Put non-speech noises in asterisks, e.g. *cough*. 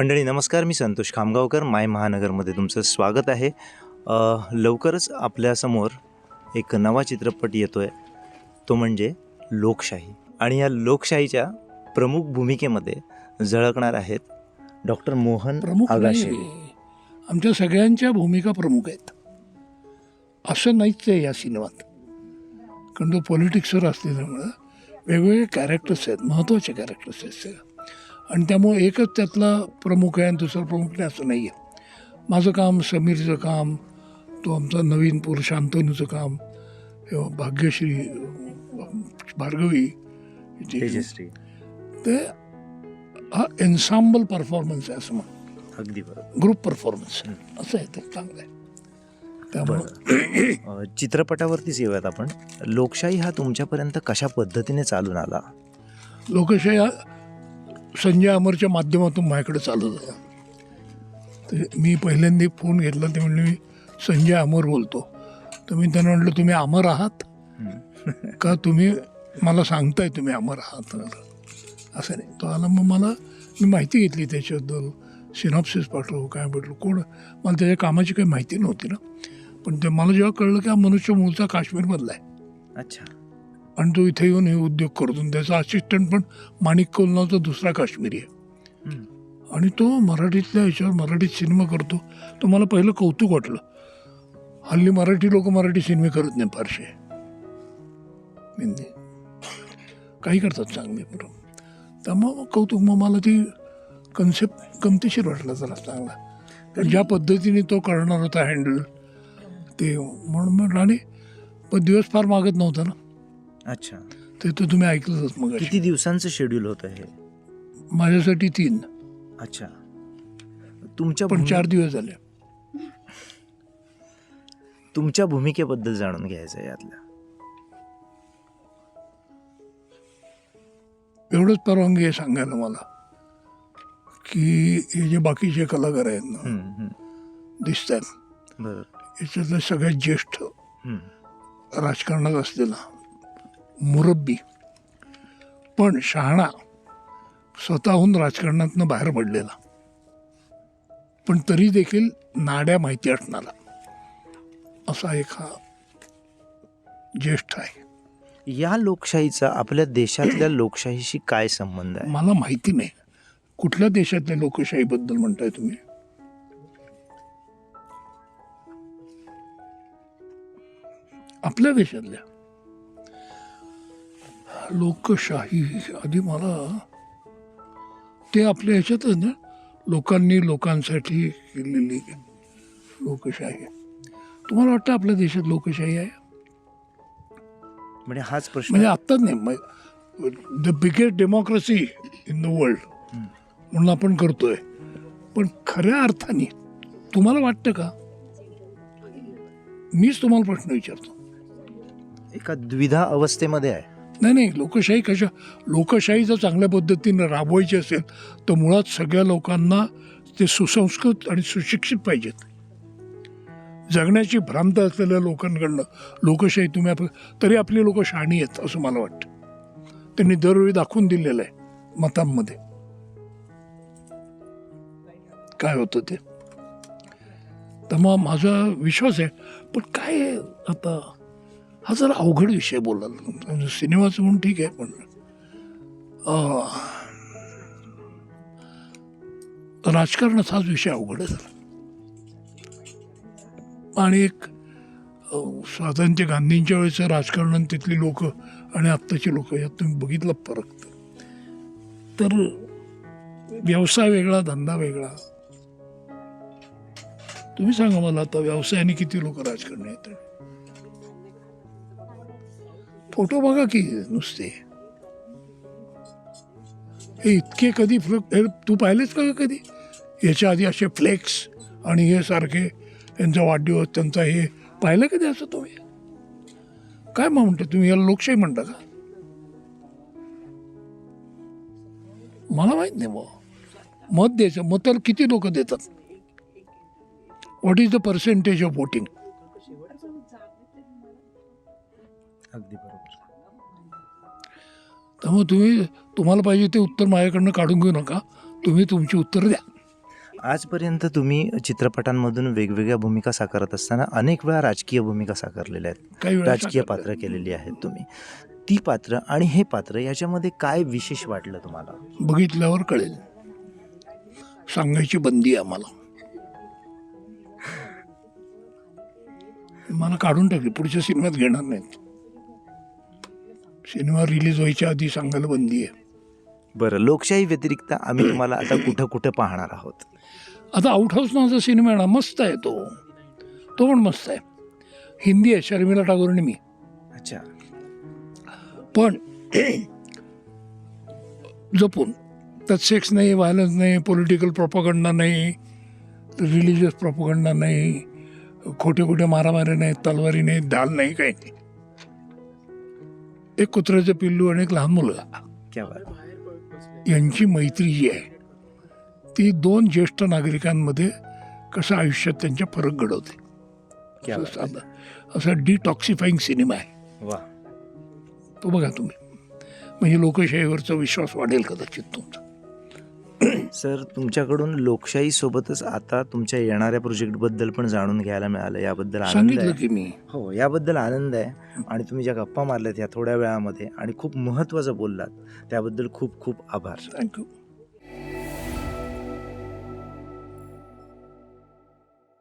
मंडळी नमस्कार. मी संतोष खामगावकर. माय महानगरमध्ये तुमचं स्वागत आहे. लवकरच आपल्यासमोर एक नवा चित्रपट येतो आहे तो म्हणजे लोकशाही. आणि या लोकशाहीच्या प्रमुख भूमिकेमध्ये झळकणार आहेत डॉक्टर मोहन प्रमुख आगाशे. आमच्या सगळ्यांच्या भूमिका प्रमुख आहेत. असं नाहीच आहे या सिनेमात. कारण तो पॉलिटिक्सवर असल्यामुळं वेगवेगळे कॅरेक्टर्स आहेत महत्त्वाचे कॅरेक्टर्स आहेत सगळं. आणि त्यामुळे एकच त्यातला प्रमुख आहे आणि दुसरा प्रमुख नाही असं नाही आहे. माझं काम समीरचं काम तो आमचा नवीन पुरुष शांतनूचं काम किंवा भाग्यश्री भार्गवी तेजश्री. ते हा एन्साम्बल परफॉर्मन्स आहे असं म्हणा अगदी बरोबर. ग्रुप परफॉर्मन्स असं आहे ते चांगलं आहे. त्यामुळं चित्रपटावरतीच येऊयात आपण. लोकशाही हा तुमच्यापर्यंत कशा पद्धतीने चालून आला? लोकशाही हा संजय अमरच्या माध्यमातून माझ्याकडे चालू झाला ते मी पहिल्यांदा फोन घेतला ते म्हणले मी संजय अमर बोलतो. तर मी त्यांना म्हटलं तुम्ही अमर आहात? का तुम्ही मला सांगताय तुम्ही अमर आहात? असं नाही. तो आला मग मला मी माहिती घेतली त्याच्याबद्दल. सिनॉप्सिस पाठव काय भेटलं कोण? मला त्याच्या कामाची काही माहिती नव्हती ना. पण ते मला जेव्हा कळलं की हा मनुष्य मूळचा काश्मीरमधला आहे. अच्छा. आणि तो इथे येऊन हे उद्योग करतो त्याचा असिस्टंट पण माणिक कौल नावाचा दुसरा काश्मीरी आहे. आणि तो मराठीतल्या ह्याच्यावर मराठीत सिनेमा करतो. तो मला पहिलं कौतुक वाटलं. हल्ली मराठी लोक मराठी सिनेमे करत नाही फारसे. हिंदी काही करतात चांगले बरोबर त्यामुळं मग कौतुक मग मला ती कन्सेप्ट गमतीशीर वाटला जरा चांगला. कारण ज्या पद्धतीने तो करणार होता हँडल ते म्हणून म्हटलं आणि पण दिवस फार मागत नव्हता ना. अच्छा. ते तर तुम्ही ऐकलंच मग किती दिवसांचं शेड्यूल होतं हे? माझ्यासाठी तीन. अच्छा. तुमच्या पण भूमि- चार दिवस झाले. तुमच्या भूमिकेबद्दल जाणून घ्यायचं आहे यातल्या एवढंच परवानगी आहे सांगायला मला. की हे जे बाकीचे कलाकार आहेत ना हम्म, हम्म. दिसत आहेत बरोबर याच्यातलं सगळ्यात ज्येष्ठ हम्म. राजकारणात असलेला मुरब्बी. पण शहाणा स्वतःहून राजकारणातनं बाहेर पडलेला. पण तरी देखील नाड्या माहिती असणारा. असा एक हा ज्येष्ठ आहे. या लोकशाहीचा आपल्या देशातल्या लोकशाहीशी काय संबंध आहे? मला माहिती नाही. कुठल्या देशातल्या लोकशाहीबद्दल म्हणताय तुम्ही? आपल्या देशातल्या. लोकशाही. आधी मला ते आपल्या ह्याच्यातच ना लोकांनी लोकांसाठी केलेली लोकशाही. तुम्हाला वाटतं आपल्या देशात लोकशाही आहे? म्हणजे हाच प्रश्न म्हणजे आत्ताच नाही the biggest democracy in the world म्हणून आपण करतोय. पण खऱ्या अर्थाने तुम्हाला वाटतं का? मीच तुम्हाला प्रश्न विचारतो. एका द्विधा अवस्थेमध्ये आहे. नाही नाही लोकशाही कशा? लोकशाही जर चांगल्या पद्धतीनं राबवायची असेल तर मुळात सगळ्या लोकांना ते सुसंस्कृत आणि सुशिक्षित पाहिजेत. जगण्याची भ्रांत असलेल्या लोकांकडनं लोकशाही तुम्ही आप- तरी आपली लोक शहाणी आहेत असं मला वाटतं. त्यांनी दरवेळी दाखवून दिलेलं आहे मतांमध्ये. काय होतं ते? तर मग माझा विश्वास आहे पण काय आता हा जरा अवघड विषय बोलला. म्हणजे सिनेमाचं म्हणून ठीक आहे पण राजकारणाचा हाच विषय अवघड आहे. आणि एक स्वातंत्र्य गांधींच्या वेळेचं राजकारण आणि तिथली लोक आणि आत्ताची लोक यात तुम्ही बघितलं फरक. तर. व्यवसाय वेगळा धंदा वेगळा. तुम्ही सांगा मला आता व्यवसायाने किती लोक राजकारणी आहेत फोटो बघा की नुसते. हे इतके कधी फ्ल- हे तू पाहिलेच का कधी? याच्या आधी असे फ्लेक्स आणि हे सारखे यांचा वाढदिवस त्यांचा हे पाहिलं कधी असं तुम्ही? काय मग म्हणता तुम्ही? याला लोकशाही म्हणता का? मला माहीत नाही मग. मत द्यायचं. मत तर किती लोक देतात? What is the percentage of voting अगदी बरोबर. त्यामुळे तुम्ही तुम्हाला पाहिजे ते उत्तर माझ्याकडनं काढून घेऊ नका. तुम्ही तुमची उत्तर द्या. आजपर्यंत तुम्ही चित्रपटांमधून वेगवेगळ्या भूमिका साकारत असताना अनेक वेळा राजकीय भूमिका साकारलेल्या आहेत. काही राजकीय. पात्र केलेली आहेत तुम्ही. ती पात्र आणि हे पात्र याच्यामध्ये काय विशेष वाटलं तुम्हाला? बघितल्यावर कळेल. सांगायची बंदी आहे आम्हाला. मला काढून टाकली पुढच्या सिनेमात घेणार नाहीत. सिनेमा रिलीज व्हायच्या आधी सांगायला बंदी आहे. बरं लोकशाही व्यतिरिक्त आम्ही तुम्हाला आता कुठं कुठं पाहणार आहोत? आता आउट हाऊस नावाचा सिनेमा आहे ना मस्त आहे तो. तो पण मस्त आहे. हिंदी आहे शर्मिला टागोर आणि मी. अच्छा. पण *clears throat* जपून. त्यात सेक्स नाही व्हायलन्स नाही पॉलिटिकल प्रॉपगंडा नाही रिलिजियस प्रॉपगंडा नाही खोटे खोटे मारामारी नाही तलवारी नाही ढाल नाही काही नाही. एक कुत्र्याचं पिल्लू आणि एक लहान बात यांची मैत्री जी आहे ती दोन ज्येष्ठ नागरिकांमध्ये कसं आयुष्यात त्यांच्या फरक घडवते. असा डिटॉक्सिफाईंग सिनेमा आहे. वा तो बघा तुम्ही. म्हणजे लोकशाहीवरचा विश्वास वाढेल कदाचित तुमचा. सर तुमच्याकडून लोकशाही सोबतच आता तुमच्या येणाऱ्या प्रोजेक्टबद्दल पण जाणून घ्यायला मिळालं. याबद्दल आनंद सांगितलं आहे की मी. हो याबद्दल आनंद आहे. आणि तुम्ही ज्या गप्पा मारल्यात या थोड्या वेळामध्ये आणि खूप महत्त्वाचं बोललात त्याबद्दल खूप खूप आभार. थँक्यू